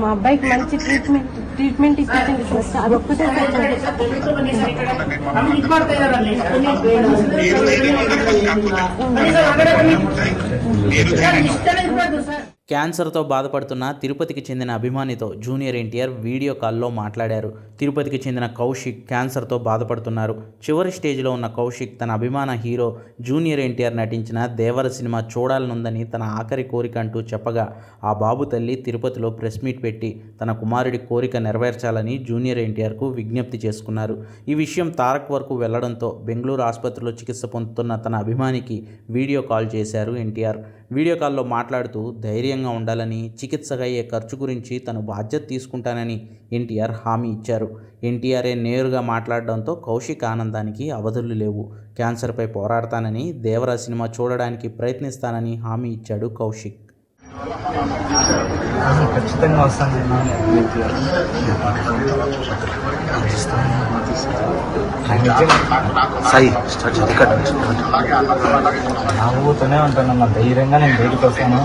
మా అబ్బాయికి మంచి ట్రీట్మెంట్ ట్రీట్మెంట్ ఇప్పించండి సార్. అదొక్కటే క్యాన్సర్తో బాధపడుతున్న తిరుపతికి చెందిన అభిమానితో జూనియర్ ఎన్టీఆర్ వీడియో కాల్లో మాట్లాడారు. తిరుపతికి చెందిన కౌశిక్ క్యాన్సర్తో బాధపడుతున్నారు. చివరి స్టేజ్లో ఉన్న కౌశిక్ తన అభిమాన హీరో జూనియర్ ఎన్టీఆర్ నటించిన దేవర సినిమా చూడాలనుందని తన ఆఖరి కోరిక అంటూ చెప్పగా ఆ బాబు తల్లి తిరుపతిలో ప్రెస్ మీట్ పెట్టి తన కుమారుడి కోరిక నెరవేర్చాలని జూనియర్ ఎన్టీఆర్కు విజ్ఞప్తి చేసుకున్నారు. ఈ విషయం తారక్ వరకు వెళ్ళడంతో బెంగళూరు ఆసుపత్రిలో చికిత్స పొందుతున్న తన అభిమానికి వీడియో కాల్ చేశారు ఎన్టీఆర్. వీడియో కాల్లో మాట్లాడుతూ ధైర్యంగా ఉండాలని చికిత్సగా అయ్యే ఖర్చు గురించి తను బాధ్యత తీసుకుంటానని ఎన్టీఆర్ హామీ ఇచ్చారు. ఎన్టీఆర్ఏ నేరుగా మాట్లాడడంతో కౌశిక్ ఆనందానికి అవధులు లేవు. క్యాన్సర్పై పోరాడతానని దేవరా సినిమా చూడడానికి ప్రయత్నిస్తానని హామీ ఇచ్చాడు కౌశిక్. ఖచ్చితంగా వస్తాను. సాయి స్టార్ట్ నవ్వుతూనే ఉంటానన్న ధైర్యంగా నేను బయటకు వస్తాను.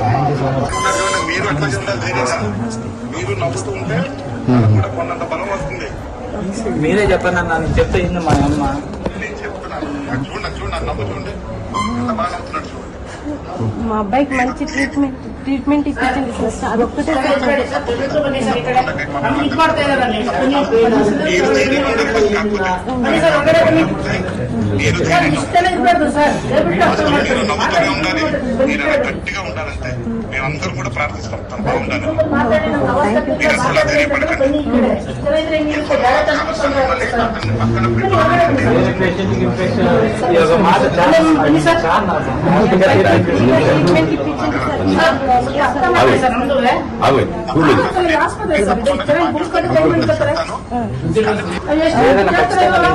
థ్యాంక్ యూ సో మచ్ మీరు చెప్పండి అన్న నేను చెప్తే ఏంది మా అమ్మ? చూడండి చూడండి ఎంత బాగా చూడండి మా అబ్బాయికి మంచి ట్రీట్మెంట్ ట్రీట్మెంట్ ఇప్పించండి సార్ అదొక్కటే మీరు ధైర్యంగా ఉండాలి మీరు అలా గట్టిగా ఉండాలంటే మేమందరం కూడా ప్రార్థిస్తాం తను బాగుండాలి మీరు అసలు ధైర్యపడకండి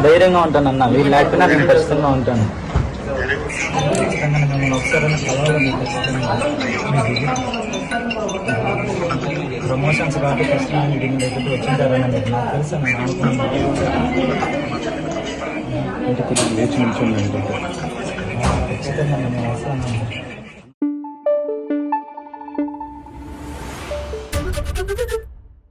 ధైర్యంగా ఉంటాను అన్న ఏదైనా నేను ధైర్యంగా వీళ్ళు లేకపోయినా నేను ఖచ్చితంగా ఉంటాను. ఒకసారి ఎమోషన్స్ కాబట్టి కృష్ణ మీటింగ్ దగ్గరికి వచ్చింటారని నాకు తెలుసు నేను అనుకున్నాను లేచి నిల్చొని ఖచ్చితంగా నేను వస్తాను